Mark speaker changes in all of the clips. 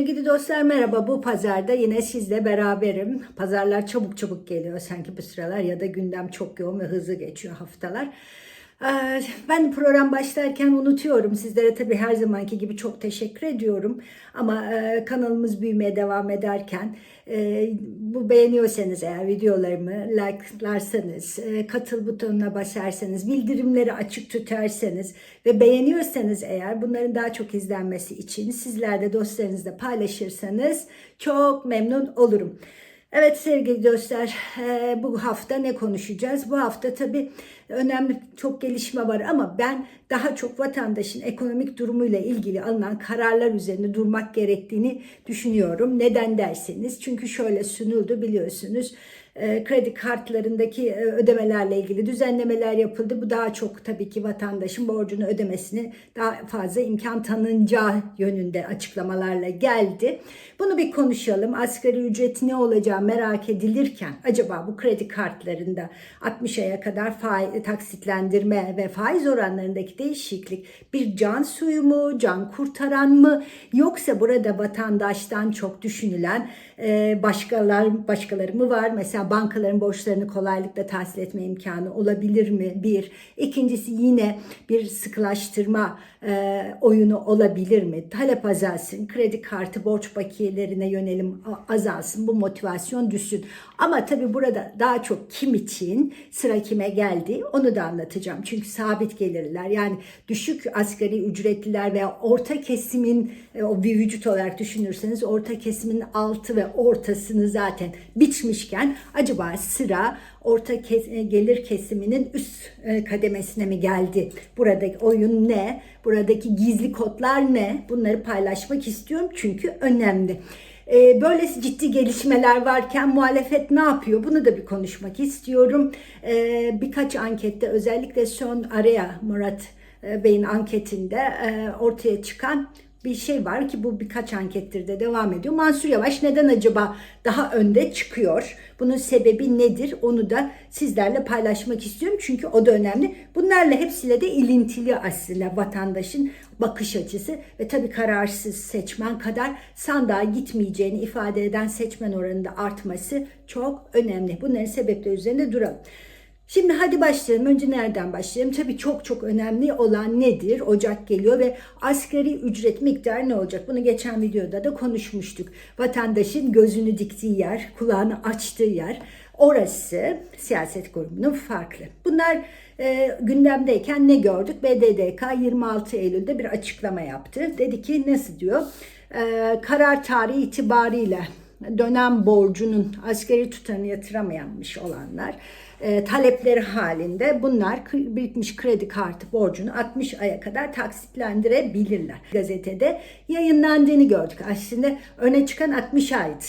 Speaker 1: Sevgili dostlar merhaba. Bu pazarda yine sizle beraberim. Pazarlar çabuk çabuk geliyor sanki bu sıralar ya da gündem çok yoğun ve hızlı geçiyor haftalar. Ee, Ben program başlarken unutuyorum. Sizlere tabii her zamanki gibi çok teşekkür ediyorum. Ama e, kanalımız büyümeye devam ederken e, bu beğeniyorsanız eğer videolarımı like'larsanız, e, katıl butonuna basarsanız, bildirimleri açık tutarsanız ve beğeniyorsanız eğer bunların daha çok izlenmesi için sizler de dostlarınızla paylaşırsanız çok memnun olurum. Evet sevgili dostlar e, bu hafta ne konuşacağız? Bu hafta tabii önemli çok gelişme var ama ben daha çok vatandaşın ekonomik durumuyla ilgili alınan kararlar üzerine durmak gerektiğini düşünüyorum. Neden derseniz çünkü şöyle sunuldu biliyorsunuz e, kredi kartlarındaki e, ödemelerle ilgili düzenlemeler yapıldı. Bu daha çok tabii ki vatandaşın borcunu ödemesini daha fazla imkan tanınacağı yönünde açıklamalarla geldi. Bunu bir konuşalım. Asgari ücret ne olacağı merak edilirken acaba bu kredi kartlarında 60 aya kadar faiz, taksitlendirme ve faiz oranlarındaki değişiklik bir can suyu mu, can kurtaran mı yoksa burada vatandaştan çok düşünülen başkalar başkaları mı var? Mesela bankaların borçlarını kolaylıkla tahsil etme imkanı olabilir mi? Bir. İkincisi yine bir sıkılaştırma e, oyunu olabilir mi? Talep azalsın, kredi kartı borç bakiyelerine yönelim azalsın, bu motivasyon düşsün. Ama tabii burada daha çok kim için sıra kime geldi onu da anlatacağım. Çünkü sabit gelirler yani düşük asgari ücretliler veya orta kesimin e, o bir vücut olarak düşünürseniz orta kesimin altı ve ortasını zaten biçmişken acaba sıra orta e, gelir kesiminin üst e, kademesine mi geldi? Buradaki oyun ne? Buradaki gizli kodlar ne? Bunları paylaşmak istiyorum çünkü önemli. E, Böylesi ciddi gelişmeler varken muhalefet ne yapıyor? Bunu da bir konuşmak istiyorum. Birkaç ankette özellikle son araya Murat Bey'in anketinde ortaya çıkan bir şey var ki bu birkaç ankettir de devam ediyor. Mansur Yavaş neden acaba daha önde çıkıyor? Bunun sebebi nedir? Onu da sizlerle paylaşmak istiyorum. Çünkü o da önemli. Bunlarla hepsiyle de ilintili aslında vatandaşın bakış açısı ve tabii kararsız seçmen kadar sandığa gitmeyeceğini ifade eden seçmen oranında artması çok önemli. Bunların sebepleri üzerinde duralım. Şimdi hadi başlayalım. Önce nereden başlayalım? Tabii çok çok önemli olan nedir? Ocak geliyor ve asgari ücret miktarı ne olacak? Bunu geçen videoda da konuşmuştuk. Vatandaşın gözünü diktiği yer, kulağını açtığı yer. Orası siyaset grubunun farklı. Bunlar e, gündemdeyken ne gördük? BDDK 26 Eylül'de bir açıklama yaptı. Dedi ki nasıl diyor? E, karar tarihi itibariyle dönem borcunun askeri tutarını yatıramayanmış olanlar e, talepleri halinde bunlar birikmiş kredi kartı borcunu 60 aya kadar taksitlendirebilirler. Gazetede yayınlandığını gördük. Aslında öne çıkan 60 aydı.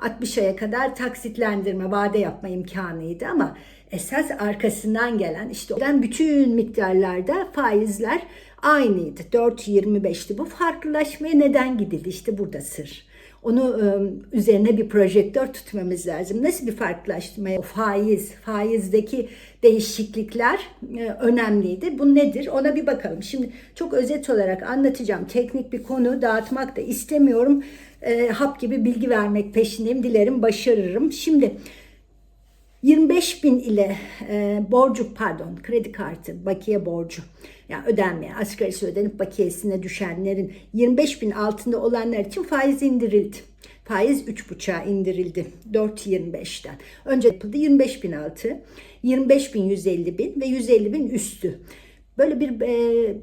Speaker 1: 60 aya kadar taksitlendirme, vade yapma imkanıydı ama esas arkasından gelen işte bütün miktarlarda faizler aynıydı. 4.25'ti. Bu farklılaşmaya neden gidildi? İşte burada sır. Onu üzerine bir projektör tutmamız lazım. Nasıl bir farklılaştırma? O faiz, faizdeki değişiklikler önemliydi. Bu nedir? Ona bir bakalım. Şimdi çok özet olarak anlatacağım. Teknik bir konu dağıtmak da istemiyorum. hap gibi bilgi vermek peşindeyim. Dilerim başarırım. Şimdi 25 bin ile e, borcu pardon kredi kartı bakiye borcu yani ödenmeye asgarisi ödenip bakiyesine düşenlerin 25 bin altında olanlar için faiz indirildi. Faiz 3,5'a indirildi 4.25'ten. Önce yapıldı 25 bin altı, 25 bin 150 bin ve 150 bin üstü. Böyle bir e,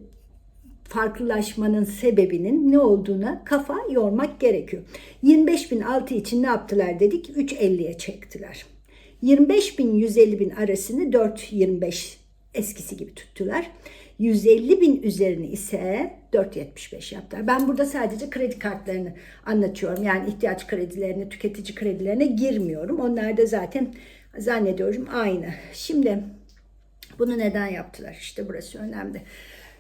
Speaker 1: farklılaşmanın sebebinin ne olduğuna kafa yormak gerekiyor. 25 bin altı için ne yaptılar dedik? 3.50'ye çektiler. 25 bin 150 bin arasını 4.25 eskisi gibi tuttular. 150 bin üzerini ise 4.75 yaptılar. Ben burada sadece kredi kartlarını anlatıyorum. Yani ihtiyaç kredilerine, tüketici kredilerine girmiyorum. Onlar da zaten zannediyorum aynı. Şimdi bunu neden yaptılar? İşte burası önemli.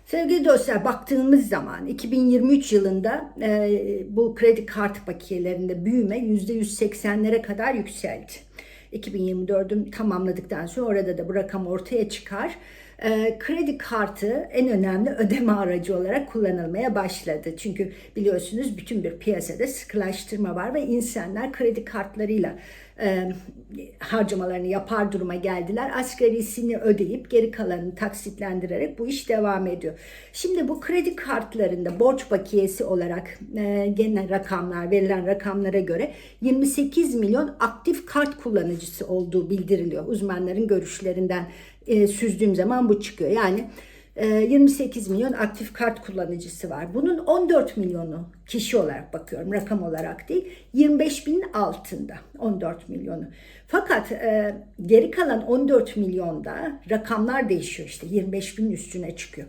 Speaker 1: Sevgili dostlar baktığımız zaman 2023 yılında e, bu kredi kart bakiyelerinde büyüme %180'lere kadar yükseldi. 2024'ün tamamladıktan sonra orada da bu rakam ortaya çıkar. e, kredi kartı en önemli ödeme aracı olarak kullanılmaya başladı. Çünkü biliyorsunuz bütün bir piyasada sıkılaştırma var ve insanlar kredi kartlarıyla e, harcamalarını yapar duruma geldiler. Asgarisini ödeyip geri kalanını taksitlendirerek bu iş devam ediyor. Şimdi bu kredi kartlarında borç bakiyesi olarak e, genel rakamlar verilen rakamlara göre 28 milyon aktif kart kullanıcısı olduğu bildiriliyor. Uzmanların görüşlerinden e, süzdüğüm zaman bu çıkıyor. Yani 28 milyon aktif kart kullanıcısı var. Bunun 14 milyonu kişi olarak bakıyorum rakam olarak değil 25 binin altında 14 milyonu. Fakat e, geri kalan 14 milyonda rakamlar değişiyor işte 25 binin üstüne çıkıyor.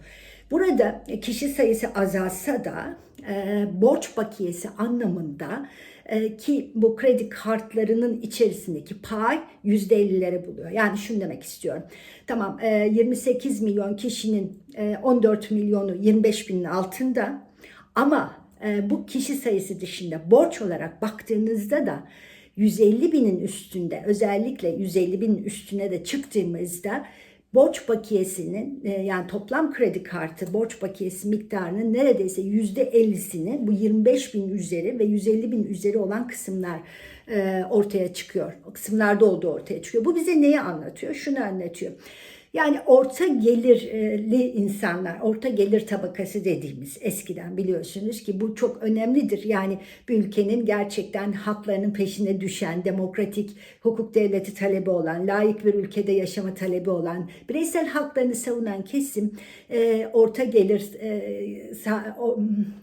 Speaker 1: Burada kişi sayısı azalsa da e, borç bakiyesi anlamında e, ki bu kredi kartlarının içerisindeki pay %50'lere buluyor. Yani şunu demek istiyorum. Tamam e, 28 milyon kişinin e, 14 milyonu 25 binin altında ama e, bu kişi sayısı dışında borç olarak baktığınızda da 150 binin üstünde özellikle 150 binin üstüne de çıktığımızda borç bakiyesinin e, yani toplam kredi kartı borç bakiyesi miktarının neredeyse yüzde 50'sini bu 25 bin üzeri ve 150 bin üzeri olan kısımlar e, ortaya çıkıyor. O kısımlarda olduğu ortaya çıkıyor. Bu bize neyi anlatıyor? Şunu anlatıyor. Yani orta gelirli insanlar, orta gelir tabakası dediğimiz eskiden biliyorsunuz ki bu çok önemlidir. Yani bir ülkenin gerçekten haklarının peşine düşen, demokratik hukuk devleti talebi olan, layık bir ülkede yaşama talebi olan, bireysel haklarını savunan kesim e, orta gelir e, o,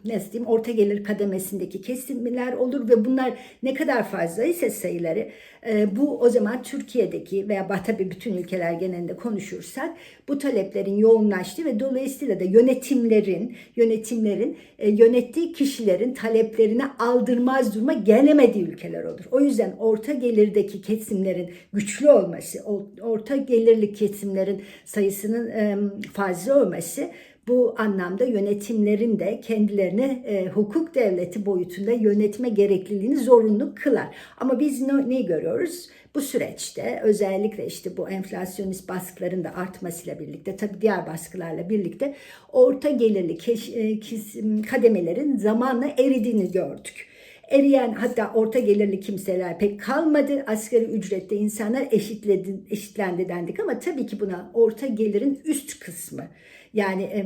Speaker 1: nasıl diyeyim, orta gelir kademesindeki kesimler olur ve bunlar ne kadar fazla ise sayıları e, bu o zaman Türkiye'deki veya tabii bütün ülkeler genelinde konuşursak bu taleplerin yoğunlaştığı ve dolayısıyla da yönetimlerin yönetimlerin e, yönettiği kişilerin taleplerini aldırmaz duruma gelemediği ülkeler olur. O yüzden orta gelirdeki kesimlerin güçlü olması, orta gelirli kesimlerin sayısının fazla olması bu anlamda yönetimlerin de kendilerini e, hukuk devleti boyutunda yönetme gerekliliğini zorunlu kılar. Ama biz ne, ne görüyoruz? Bu süreçte özellikle işte bu enflasyonist baskıların da artmasıyla birlikte tabii diğer baskılarla birlikte orta gelirli e, kademelerin zamanla eridiğini gördük eriyen hatta orta gelirli kimseler pek kalmadı. Asgari ücrette insanlar eşitledi, eşitlendi dendik ama tabii ki buna orta gelirin üst kısmı yani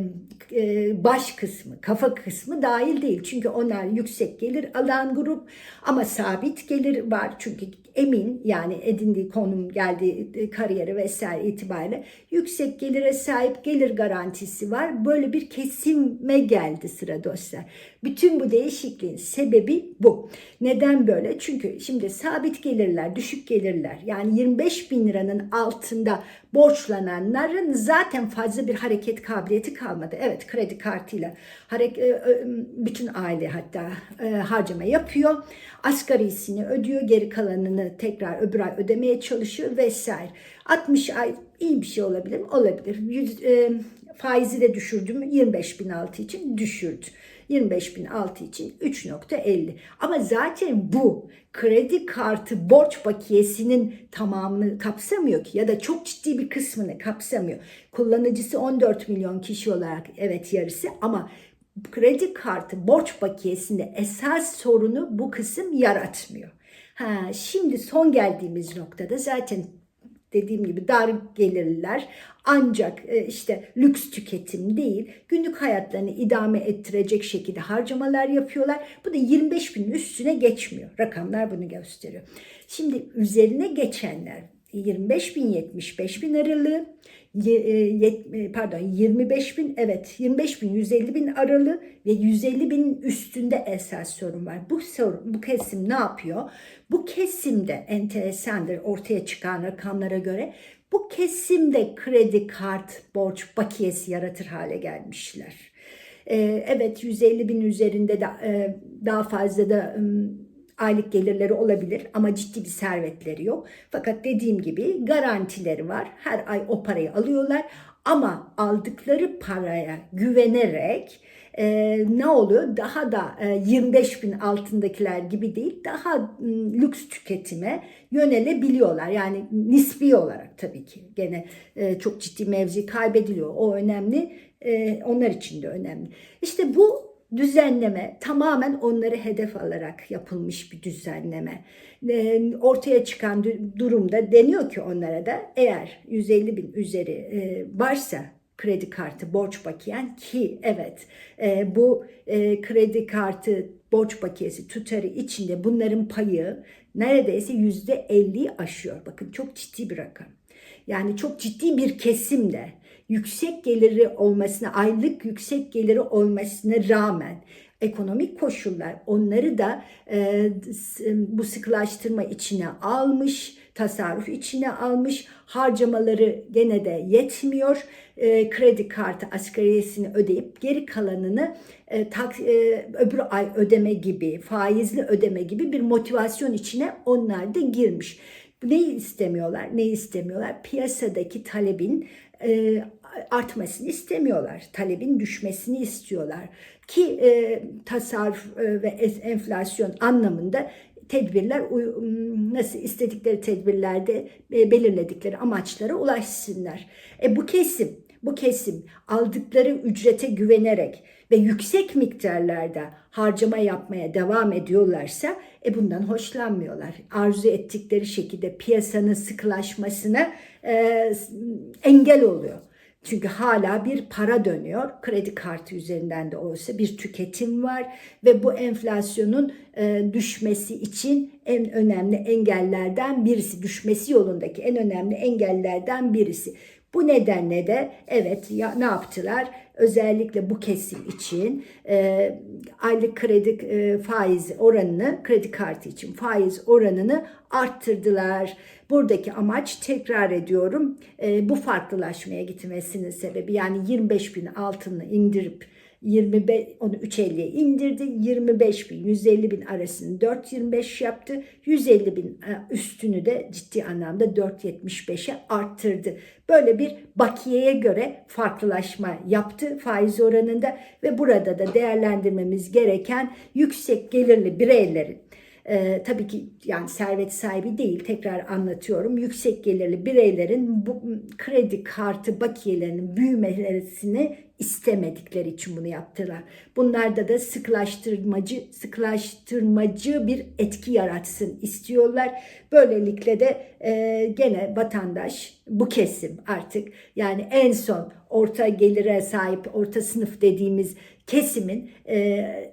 Speaker 1: e, baş kısmı, kafa kısmı dahil değil. Çünkü onlar yüksek gelir alan grup ama sabit gelir var. Çünkü emin yani edindiği konum, geldiği e, kariyeri vesaire itibariyle yüksek gelire sahip gelir garantisi var. Böyle bir kesime geldi sıra dostlar. Bütün bu değişikliğin sebebi bu. Neden böyle? Çünkü şimdi sabit gelirler, düşük gelirler yani 25 bin liranın altında borçlananların zaten fazla bir hareket kabiliyeti kalmadı. Evet kredi kartıyla hareket, bütün aile hatta e, harcama yapıyor. Asgarisini ödüyor, geri kalanını tekrar öbür ay ödemeye çalışıyor vesaire. 60 ay iyi bir şey olabilir mi? Olabilir. Yüz, e, faizi de düşürdü mü? 25 bin altı için düşürdü. 25 bin altı için 3.50. Ama zaten bu kredi kartı borç bakiyesinin tamamını kapsamıyor ki ya da çok ciddi bir kısmını kapsamıyor. Kullanıcısı 14 milyon kişi olarak evet yarısı ama kredi kartı borç bakiyesinde esas sorunu bu kısım yaratmıyor. Ha, şimdi son geldiğimiz noktada zaten dediğim gibi dar gelirler ancak e, işte lüks tüketim değil günlük hayatlarını idame ettirecek şekilde harcamalar yapıyorlar. Bu da 25 bin üstüne geçmiyor. Rakamlar bunu gösteriyor. Şimdi üzerine geçenler 25 bin 75 bin aralığı e, e, pardon 25 bin evet 25 bin 150 bin aralığı ve 150 bin üstünde esas sorun var. Bu sorun bu kesim ne yapıyor? Bu kesimde enteresandır ortaya çıkan rakamlara göre bu kesimde kredi kart borç bakiyesi yaratır hale gelmişler. Ee, evet 150 bin üzerinde de e, daha fazla da aylık gelirleri olabilir ama ciddi bir servetleri yok. Fakat dediğim gibi garantileri var. Her ay o parayı alıyorlar ama aldıkları paraya güvenerek e, ne oluyor? Daha da e, 25 bin altındakiler gibi değil, daha m, lüks tüketime yönelebiliyorlar. Yani nispi olarak tabii ki gene e, çok ciddi mevzi kaybediliyor. O önemli, e, onlar için de önemli. İşte bu düzenleme tamamen onları hedef alarak yapılmış bir düzenleme. E, Ortaya çıkan durumda deniyor ki onlara da eğer 150 bin üzeri e, varsa kredi kartı borç bakiyen ki evet e, bu e, kredi kartı borç bakiyesi tutarı içinde bunların payı neredeyse yüzde 50'yi aşıyor. Bakın çok ciddi bir rakam. Yani çok ciddi bir kesimde yüksek geliri olmasına, aylık yüksek geliri olmasına rağmen ekonomik koşullar onları da e, s- bu sıkılaştırma içine almış, tasarruf içine almış, harcamaları gene de yetmiyor. E, kredi kartı asgariyesini ödeyip geri kalanını e, tak, e, öbür ay ödeme gibi, faizli ödeme gibi bir motivasyon içine onlar da girmiş. Neyi istemiyorlar? Neyi istemiyorlar? Piyasadaki talebin e, artmasını istemiyorlar. Talebin düşmesini istiyorlar. Ki e, tasarruf e, ve enflasyon anlamında tedbirler nasıl istedikleri tedbirlerde e, belirledikleri amaçlara ulaşsınlar. E, bu kesim bu kesim aldıkları ücrete güvenerek ve yüksek miktarlarda harcama yapmaya devam ediyorlarsa e bundan hoşlanmıyorlar. Arzu ettikleri şekilde piyasanın sıkılaşmasına e, engel oluyor. Çünkü hala bir para dönüyor. Kredi kartı üzerinden de olsa bir tüketim var ve bu enflasyonun e, düşmesi için en önemli engellerden birisi, düşmesi yolundaki en önemli engellerden birisi. Bu nedenle de evet ya, ne yaptılar? Özellikle bu kesim için e, aylık kredi e, faiz oranını, kredi kartı için faiz oranını arttırdılar. Buradaki amaç tekrar ediyorum e, bu farklılaşmaya gitmesinin sebebi yani 25 bin altını indirip 25 onu 3.50'ye indirdi. 25 bin 150 bin arasını 4.25 yaptı. 150 bin e, üstünü de ciddi anlamda 4.75'e arttırdı. Böyle bir bakiyeye göre farklılaşma yaptı faiz oranında ve burada da değerlendirmemiz gereken yüksek gelirli bireylerin ee, tabii ki yani servet sahibi değil tekrar anlatıyorum. Yüksek gelirli bireylerin bu kredi kartı bakiyelerinin büyümesini istemedikleri için bunu yaptılar. Bunlarda da sıklaştırmacı sıklaştırmacı bir etki yaratsın istiyorlar. Böylelikle de e, gene vatandaş bu kesim artık yani en son orta gelire sahip orta sınıf dediğimiz kesimin e,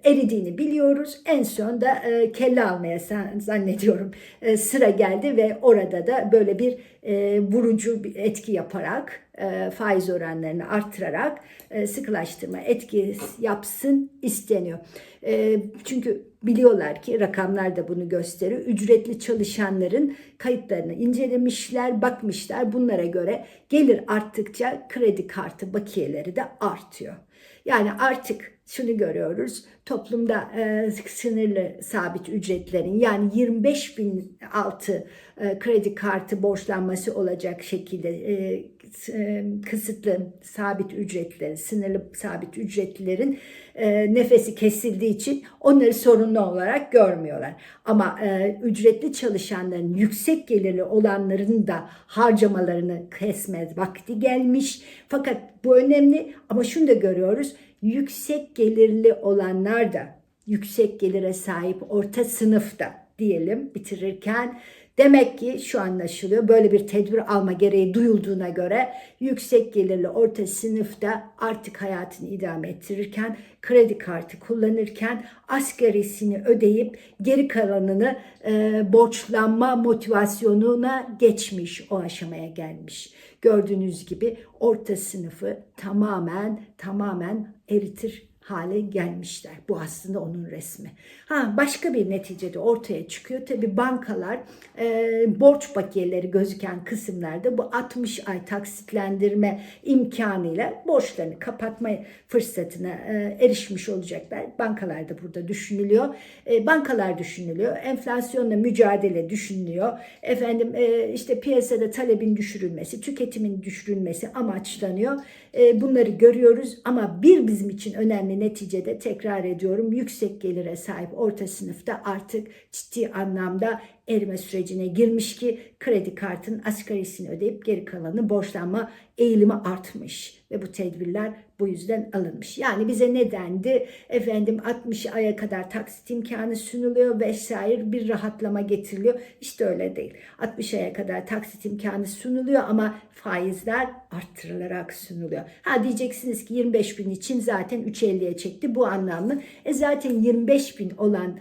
Speaker 1: eridiğini biliyoruz. En son da e, kelle almaya zannediyorum e, sıra geldi ve orada da böyle bir e, vurucu bir etki yaparak e, faiz oranlarını arttırarak e, sıkılaştırma etki yapsın isteniyor. E, çünkü biliyorlar ki rakamlar da bunu gösteriyor. Ücretli çalışanların kayıtlarını incelemişler, bakmışlar. Bunlara göre gelir arttıkça kredi kartı bakiyeleri de artıyor. Yani artık şunu görüyoruz toplumda e, sınırlı sabit ücretlerin yani 25 bin altı e, kredi kartı borçlanması olacak şekilde e, e, kısıtlı sabit ücretlerin, sınırlı sabit ücretlilerin e, nefesi kesildiği için onları sorunlu olarak görmüyorlar. Ama e, ücretli çalışanların yüksek gelirli olanların da harcamalarını kesme vakti gelmiş. Fakat bu önemli ama şunu da görüyoruz. Yüksek gelirli olanlar da yüksek gelire sahip orta sınıfta diyelim bitirirken demek ki şu anlaşılıyor böyle bir tedbir alma gereği duyulduğuna göre yüksek gelirli orta sınıfta artık hayatını idame ettirirken kredi kartı kullanırken asgarisini ödeyip geri kalanını e, borçlanma motivasyonuna geçmiş o aşamaya gelmiş. Gördüğünüz gibi orta sınıfı tamamen tamamen eritir hale gelmişler. Bu aslında onun resmi. Ha başka bir neticede ortaya çıkıyor. Tabi bankalar e, borç bakiyeleri gözüken kısımlarda bu 60 ay taksitlendirme imkanıyla borçlarını kapatma fırsatına e, erişmiş olacaklar. Bankalar da burada düşünülüyor. E, bankalar düşünülüyor. Enflasyonla mücadele düşünülüyor. Efendim e, işte piyasada talebin düşürülmesi, tüketimin düşürülmesi amaçlanıyor. E, bunları görüyoruz ama bir bizim için önemli neticede tekrar ediyorum yüksek gelire sahip orta sınıfta artık ciddi anlamda erime sürecine girmiş ki kredi kartın asgarisini ödeyip geri kalanı borçlanma eğilimi artmış ve bu tedbirler bu yüzden alınmış. Yani bize ne dendi? Efendim 60 aya kadar taksit imkanı sunuluyor vesaire bir rahatlama getiriliyor. İşte öyle değil. 60 aya kadar taksit imkanı sunuluyor ama faizler arttırılarak sunuluyor. Ha diyeceksiniz ki 25 bin için zaten 3.50'ye çekti. Bu anlamlı. E zaten 25 bin olan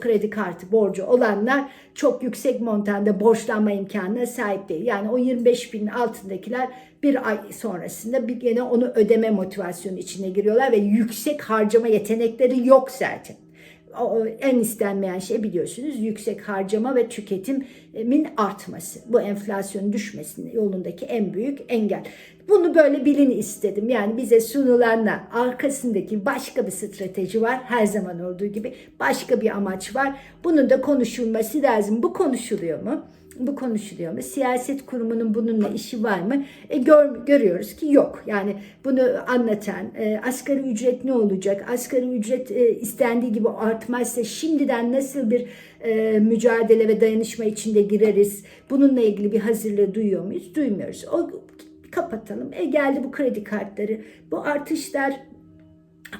Speaker 1: kredi kartı borcu olanlar çok yüksek montanda borçlanma imkanına sahip değil. Yani o 25 binin altındakiler bir ay sonrasında bir gene onu ödeme motivasyonu içine giriyorlar ve yüksek harcama yetenekleri yok zaten. O, en istenmeyen şey biliyorsunuz yüksek harcama ve tüketimin artması. Bu enflasyonun düşmesinin yolundaki en büyük engel. Bunu böyle bilin istedim. Yani bize sunulanlar arkasındaki başka bir strateji var. Her zaman olduğu gibi başka bir amaç var. Bunun da konuşulması lazım. Bu konuşuluyor mu? Bu konuşuluyor mu? Siyaset kurumunun bununla işi var mı? E, gör, görüyoruz ki yok. Yani bunu anlatan e, asgari ücret ne olacak? Asgari ücret e, istendiği gibi artmazsa şimdiden nasıl bir e, mücadele ve dayanışma içinde gireriz? Bununla ilgili bir hazırlığı duyuyor muyuz? Duymuyoruz. O kapatalım. E geldi bu kredi kartları. Bu artışlar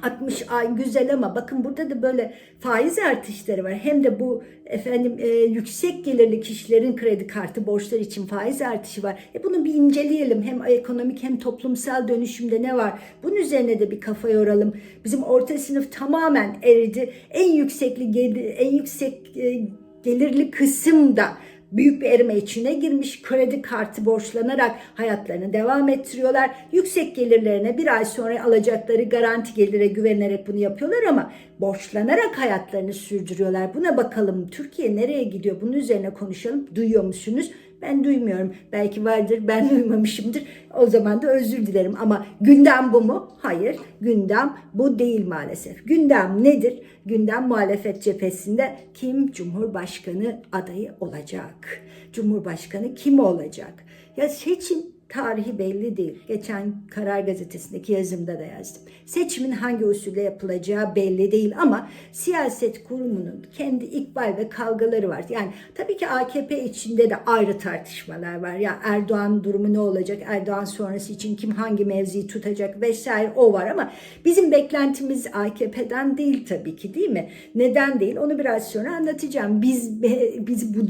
Speaker 1: 60 ay güzel ama bakın burada da böyle faiz artışları var. Hem de bu efendim e, yüksek gelirli kişilerin kredi kartı borçları için faiz artışı var. E bunu bir inceleyelim. Hem ekonomik hem toplumsal dönüşümde ne var? Bunun üzerine de bir kafa yoralım. Bizim orta sınıf tamamen eridi. En yüksekli en yüksek e, gelirli kısımda büyük bir erime içine girmiş kredi kartı borçlanarak hayatlarını devam ettiriyorlar. Yüksek gelirlerine bir ay sonra alacakları garanti gelire güvenerek bunu yapıyorlar ama borçlanarak hayatlarını sürdürüyorlar. Buna bakalım Türkiye nereye gidiyor? Bunun üzerine konuşalım. Duyuyor musunuz? Ben duymuyorum. Belki vardır ben duymamışımdır. O zaman da özür dilerim. Ama gündem bu mu? Hayır. Gündem bu değil maalesef. Gündem nedir? Gündem muhalefet cephesinde kim Cumhurbaşkanı adayı olacak? Cumhurbaşkanı kim olacak? Ya seçim tarihi belli değil. Geçen Karar Gazetesi'ndeki yazımda da yazdım. Seçimin hangi usulle yapılacağı belli değil ama siyaset kurumunun kendi ikbal ve kavgaları var. Yani tabii ki AKP içinde de ayrı tartışmalar var. Ya Erdoğan durumu ne olacak? Erdoğan sonrası için kim hangi mevziyi tutacak vesaire o var ama bizim beklentimiz AKP'den değil tabii ki değil mi? Neden değil? Onu biraz sonra anlatacağım. Biz biz bu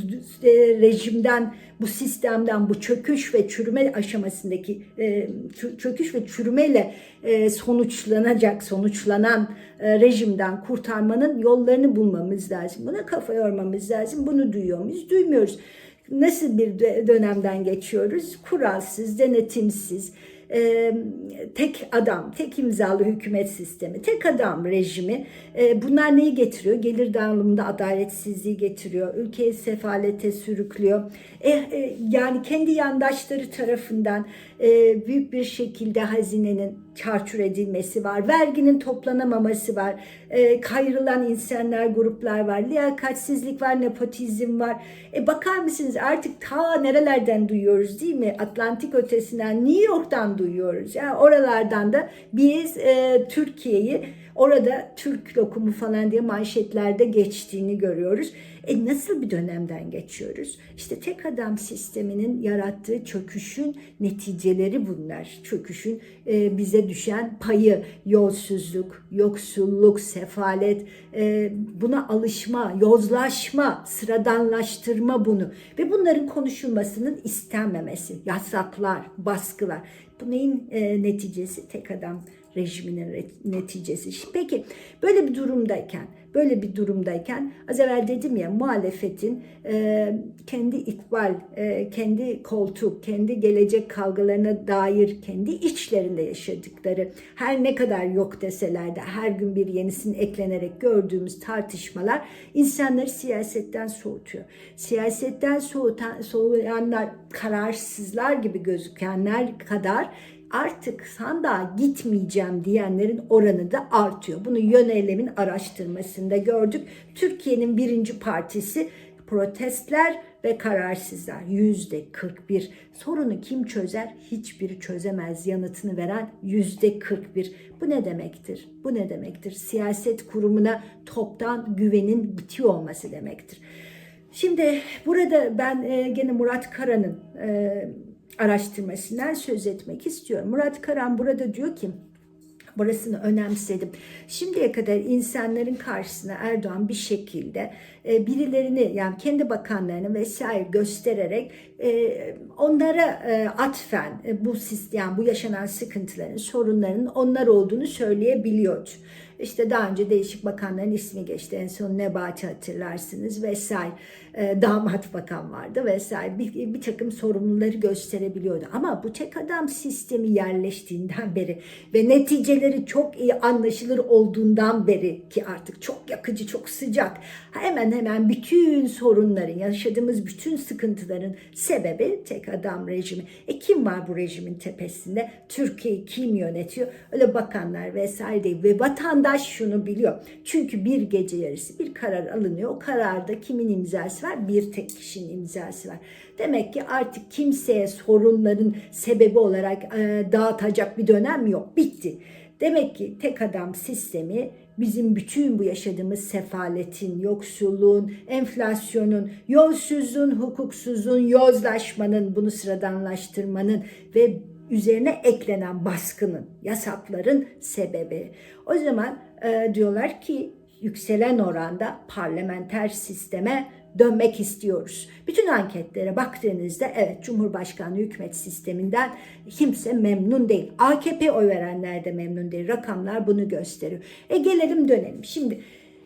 Speaker 1: e, rejimden, bu sistemden, bu çöküş ve çürüme aşamasındaki e, çöküş ve çürümeyle e, sonuçlanacak, sonuçlanan e, rejimden kurtarmanın yollarını bulmamız lazım. Buna kafa yormamız lazım. Bunu duyuyor muyuz? Duymuyoruz. Nasıl bir dönemden geçiyoruz? Kuralsız, denetimsiz, e, tek adam, tek imzalı hükümet sistemi, tek adam rejimi e, bunlar neyi getiriyor? Gelir dağılımında adaletsizliği getiriyor, ülkeyi sefalete sürüklüyor. E, e, yani kendi yandaşları tarafından e, büyük bir şekilde hazinenin çarçur edilmesi var, verginin toplanamaması var, e, kayrılan insanlar, gruplar var, liyakatsizlik var, nepotizm var. E, bakar mısınız artık ta nerelerden duyuyoruz değil mi? Atlantik ötesinden, New York'tan duyuyoruz. Yani oralardan da biz e, Türkiye'yi orada Türk lokumu falan diye manşetlerde geçtiğini görüyoruz. E nasıl bir dönemden geçiyoruz? İşte tek adam sisteminin yarattığı çöküşün neticeleri bunlar. Çöküşün e, bize düşen payı, yolsuzluk, yoksulluk, sefalet, e, buna alışma, yozlaşma, sıradanlaştırma bunu ve bunların konuşulmasının istenmemesi, yasaklar, baskılar. Bu neyin e, neticesi? Tek adam rejiminin neticesi. Peki böyle bir durumdayken, böyle bir durumdayken az evvel dedim ya muhalefetin e, kendi ikbal, e, kendi koltuk, kendi gelecek kavgalarına dair kendi içlerinde yaşadıkları her ne kadar yok deseler de her gün bir yenisinin eklenerek gördüğümüz tartışmalar insanları siyasetten soğutuyor. Siyasetten soğutan, soğuyanlar kararsızlar gibi gözükenler kadar artık sandığa gitmeyeceğim diyenlerin oranı da artıyor. Bunu Yöneylem'in araştırmasında gördük. Türkiye'nin birinci partisi Protestler ve kararsızlar yüzde 41. Sorunu kim çözer? Hiçbiri çözemez yanıtını veren yüzde 41. Bu ne demektir? Bu ne demektir? Siyaset kurumuna toptan güvenin bitiyor olması demektir. Şimdi burada ben e, gene Murat Kara'nın e, araştırmasından söz etmek istiyorum. Murat Karan burada diyor ki Burasını önemsedim. Şimdiye kadar insanların karşısına Erdoğan bir şekilde e, birilerini yani kendi bakanlarını vesaire göstererek e, onlara e, atfen e, bu yani bu yaşanan sıkıntıların, sorunların onlar olduğunu söyleyebiliyordu. İşte daha önce değişik bakanların ismi geçti. En son Nebati hatırlarsınız vesaire. E, damat bakan vardı vesaire. Bir, bir takım sorumluları gösterebiliyordu. Ama bu tek adam sistemi yerleştiğinden beri ve neticeleri çok iyi anlaşılır olduğundan beri ki artık çok yakıcı, çok sıcak. Hemen hemen bütün sorunların, yaşadığımız bütün sıkıntıların sebebi tek adam rejimi. E kim var bu rejimin tepesinde? Türkiye'yi kim yönetiyor? Öyle bakanlar vesaire değil. Ve vatandaş şunu biliyor. Çünkü bir gece yarısı bir karar alınıyor. O kararda kimin imzası var? Bir tek kişinin imzası var. Demek ki artık kimseye sorunların sebebi olarak e, dağıtacak bir dönem yok. Bitti. Demek ki tek adam sistemi bizim bütün bu yaşadığımız sefaletin, yoksulluğun, enflasyonun, yolsuzluğun, hukuksuzluğun, yozlaşmanın, bunu sıradanlaştırmanın ve üzerine eklenen baskının, yasakların sebebi. O zaman e, diyorlar ki yükselen oranda parlamenter sisteme dönmek istiyoruz. Bütün anketlere baktığınızda evet Cumhurbaşkanlığı hükümet sisteminden kimse memnun değil. AKP oy verenler de memnun değil. Rakamlar bunu gösteriyor. E gelelim dönelim. Şimdi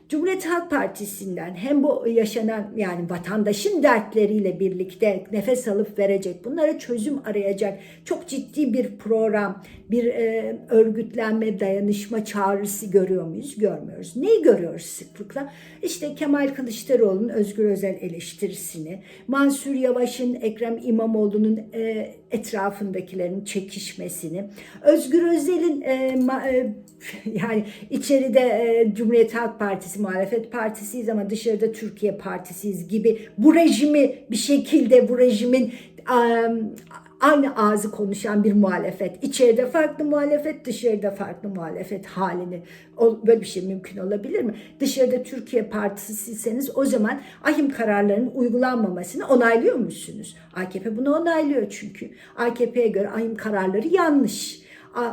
Speaker 1: Cumhuriyet Halk Partisi'nden hem bu yaşanan yani vatandaşın dertleriyle birlikte nefes alıp verecek, bunlara çözüm arayacak çok ciddi bir program, bir e, örgütlenme, dayanışma çağrısı görüyor muyuz? Görmüyoruz. Neyi görüyoruz sıklıkla? İşte Kemal Kılıçdaroğlu'nun Özgür Özel eleştirisini, Mansur Yavaş'ın Ekrem İmamoğlu'nun e, etrafındakilerin çekişmesini, Özgür Özel'in e, ma, e, yani içeride e, Cumhuriyet Halk Partisi muhalefet partisiyiz ama dışarıda Türkiye partisiyiz gibi bu rejimi bir şekilde bu rejimin aynı ağzı konuşan bir muhalefet. İçeride farklı muhalefet, dışarıda farklı muhalefet halini. Böyle bir şey mümkün olabilir mi? Dışarıda Türkiye Partisiyseniz o zaman ahim kararlarının uygulanmamasını onaylıyor musunuz? AKP bunu onaylıyor çünkü. AKP'ye göre ahim kararları yanlış.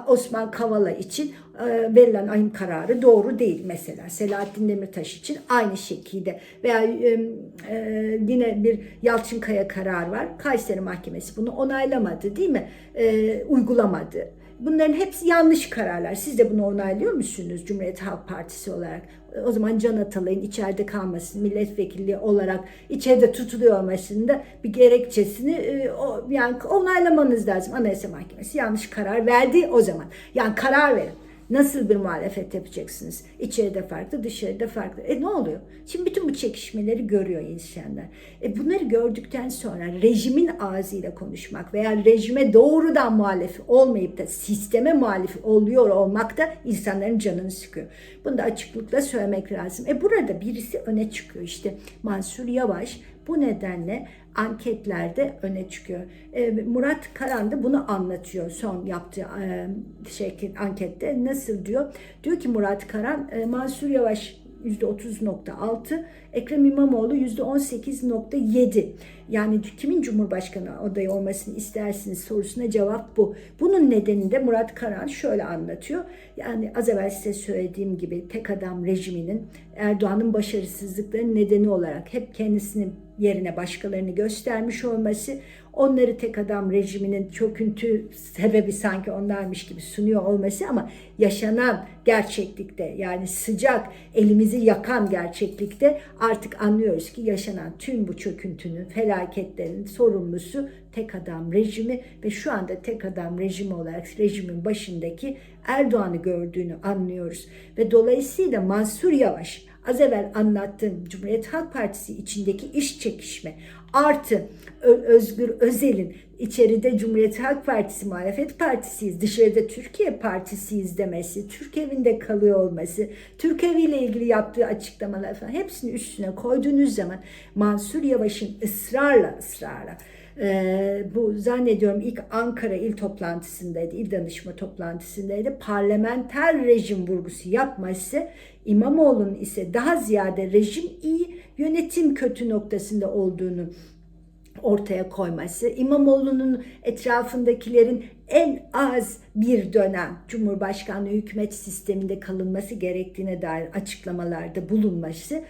Speaker 1: Osman Kavala için e, verilen ayım kararı doğru değil mesela. Selahattin Demirtaş için aynı şekilde veya e, e, yine bir Yalçınkaya karar var. Kayseri Mahkemesi bunu onaylamadı değil mi? Uygulamadı. Bunların hepsi yanlış kararlar. Siz de bunu onaylıyor musunuz Cumhuriyet Halk Partisi olarak? O zaman Can Atalay'ın içeride kalması, milletvekilliği olarak içeride tutuluyor olmasında bir gerekçesini yani onaylamanız lazım. Anayasa Mahkemesi yanlış karar verdi o zaman. Yani karar verin. Nasıl bir muhalefet yapacaksınız? İçeride farklı, dışarıda farklı. E ne oluyor? Şimdi bütün bu çekişmeleri görüyor insanlar. E bunları gördükten sonra rejimin ağzıyla konuşmak veya rejime doğrudan muhalif olmayıp da sisteme muhalif oluyor olmak da insanların canını sıkıyor. Bunu da açıklıkla söylemek lazım. E burada birisi öne çıkıyor işte Mansur Yavaş bu nedenle anketlerde öne çıkıyor. E, Murat Karan da bunu anlatıyor son yaptığı e, şey ankette. Nasıl diyor? Diyor ki Murat Karan e, Mansur Yavaş %30.6, Ekrem İmamoğlu %18.7. Yani kimin Cumhurbaşkanı adayı olmasını istersiniz sorusuna cevap bu. Bunun nedeni de Murat Karan şöyle anlatıyor. Yani az evvel size söylediğim gibi tek adam rejiminin Erdoğan'ın başarısızlıklarının nedeni olarak hep kendisini yerine başkalarını göstermiş olması, onları tek adam rejiminin çöküntü sebebi sanki onlarmış gibi sunuyor olması ama yaşanan gerçeklikte yani sıcak elimizi yakan gerçeklikte artık anlıyoruz ki yaşanan tüm bu çöküntünün, felaketlerin sorumlusu tek adam rejimi ve şu anda tek adam rejimi olarak rejimin başındaki Erdoğan'ı gördüğünü anlıyoruz. Ve dolayısıyla Mansur Yavaş az evvel anlattığım Cumhuriyet Halk Partisi içindeki iş çekişme Artı Özgür Özel'in içeride Cumhuriyet Halk Partisi muhalefet partisiyiz, dışarıda Türkiye partisiyiz demesi, Türk evinde kalıyor olması, Türk eviyle ilgili yaptığı açıklamalar falan hepsini üstüne koyduğunuz zaman Mansur Yavaş'ın ısrarla ısrarla ee, bu zannediyorum ilk Ankara il toplantısındaydı, il danışma toplantısındaydı. Parlamenter rejim vurgusu yapması İmamoğlu'nun ise daha ziyade rejim iyi, yönetim kötü noktasında olduğunu ortaya koyması, İmamoğlu'nun etrafındakilerin en az bir dönem Cumhurbaşkanlığı hükümet sisteminde kalınması gerektiğine dair açıklamalarda bulunması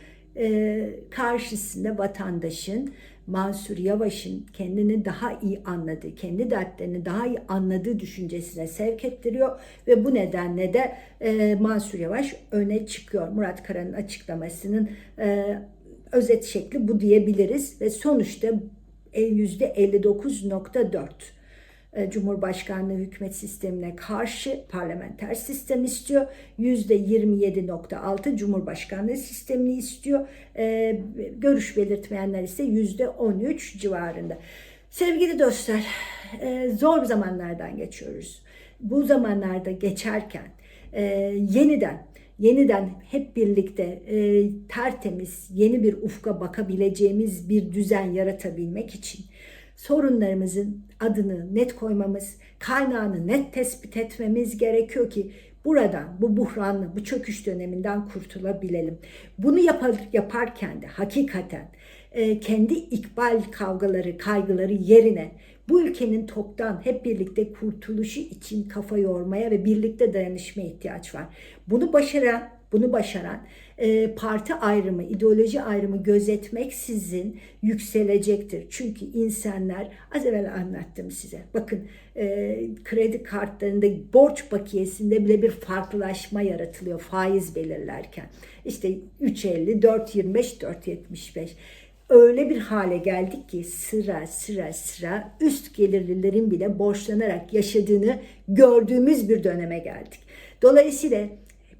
Speaker 1: karşısında vatandaşın Mansur Yavaş'ın kendini daha iyi anladığı, kendi dertlerini daha iyi anladığı düşüncesine sevk ettiriyor ve bu nedenle de e, Mansur Yavaş öne çıkıyor. Murat Kara'nın açıklamasının e, özet şekli bu diyebiliriz ve sonuçta %59.4 e, Cumhurbaşkanlığı hükümet sistemine karşı parlamenter sistem istiyor. %27.6 Cumhurbaşkanlığı sistemini istiyor. E, görüş belirtmeyenler ise %13 civarında. Sevgili dostlar, e, zor zamanlardan geçiyoruz. Bu zamanlarda geçerken yeniden yeniden hep birlikte e, tertemiz yeni bir ufka bakabileceğimiz bir düzen yaratabilmek için sorunlarımızın adını net koymamız, kaynağını net tespit etmemiz gerekiyor ki buradan, bu buhranlı, bu çöküş döneminden kurtulabilelim. Bunu yapar, yaparken de hakikaten e, kendi ikbal kavgaları, kaygıları yerine bu ülkenin toptan hep birlikte kurtuluşu için kafa yormaya ve birlikte dayanışmaya ihtiyaç var. Bunu başaran, bunu başaran e, parti ayrımı, ideoloji ayrımı gözetmeksizin yükselecektir. Çünkü insanlar az evvel anlattım size. Bakın e, kredi kartlarında borç bakiyesinde bile bir farklılaşma yaratılıyor faiz belirlerken. İşte 3.50, 4.25, 4.75 öyle bir hale geldik ki sıra sıra sıra üst gelirlilerin bile borçlanarak yaşadığını gördüğümüz bir döneme geldik. Dolayısıyla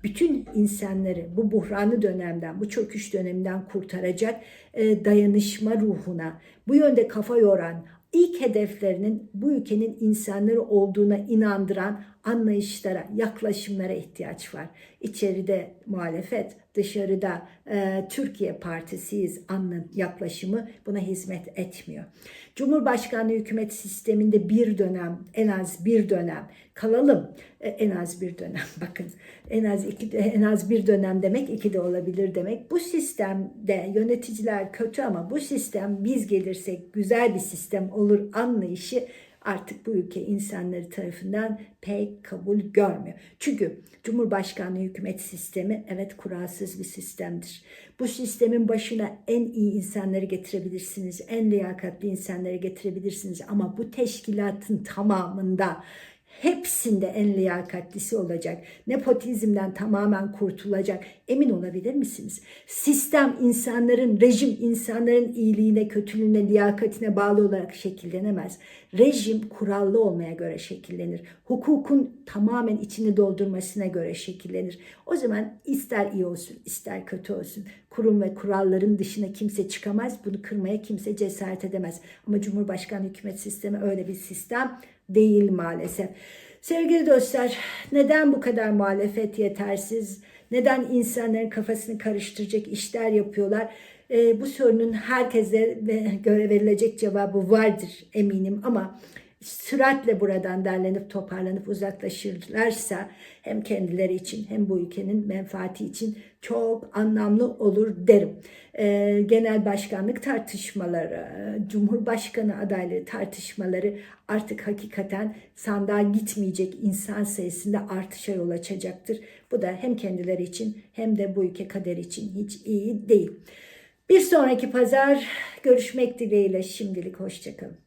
Speaker 1: bütün insanları bu buhranlı dönemden, bu çöküş döneminden kurtaracak e, dayanışma ruhuna, bu yönde kafa yoran, ilk hedeflerinin bu ülkenin insanları olduğuna inandıran anlayışlara, yaklaşımlara ihtiyaç var. İçeride muhalefet, dışarıda e, Türkiye Partisiyiz anla yaklaşımı buna hizmet etmiyor. Cumhurbaşkanlığı hükümet sisteminde bir dönem, en az bir dönem kalalım. E, en az bir dönem bakın. En az iki en az bir dönem demek iki de olabilir demek. Bu sistemde yöneticiler kötü ama bu sistem biz gelirsek güzel bir sistem olur anlayışı artık bu ülke insanları tarafından pek kabul görmüyor. Çünkü Cumhurbaşkanlığı hükümet sistemi evet kuralsız bir sistemdir. Bu sistemin başına en iyi insanları getirebilirsiniz, en liyakatli insanları getirebilirsiniz ama bu teşkilatın tamamında hepsinde en liyakatlisi olacak. Nepotizmden tamamen kurtulacak. Emin olabilir misiniz? Sistem insanların, rejim insanların iyiliğine, kötülüğüne, liyakatine bağlı olarak şekillenemez. Rejim kurallı olmaya göre şekillenir. Hukukun tamamen içini doldurmasına göre şekillenir. O zaman ister iyi olsun, ister kötü olsun. Kurum ve kuralların dışına kimse çıkamaz. Bunu kırmaya kimse cesaret edemez. Ama Cumhurbaşkanı hükümet sistemi öyle bir sistem değil maalesef. Sevgili dostlar, neden bu kadar muhalefet yetersiz? Neden insanların kafasını karıştıracak işler yapıyorlar? Ee, bu sorunun herkese göre verilecek cevabı vardır eminim ama süratle buradan derlenip toparlanıp uzaklaşırlarsa hem kendileri için hem bu ülkenin menfaati için çok anlamlı olur derim. Ee, genel başkanlık tartışmaları, cumhurbaşkanı adaylığı tartışmaları artık hakikaten sandığa gitmeyecek insan sayısında artışa yol açacaktır. Bu da hem kendileri için hem de bu ülke kaderi için hiç iyi değil. Bir sonraki pazar görüşmek dileğiyle şimdilik hoşçakalın.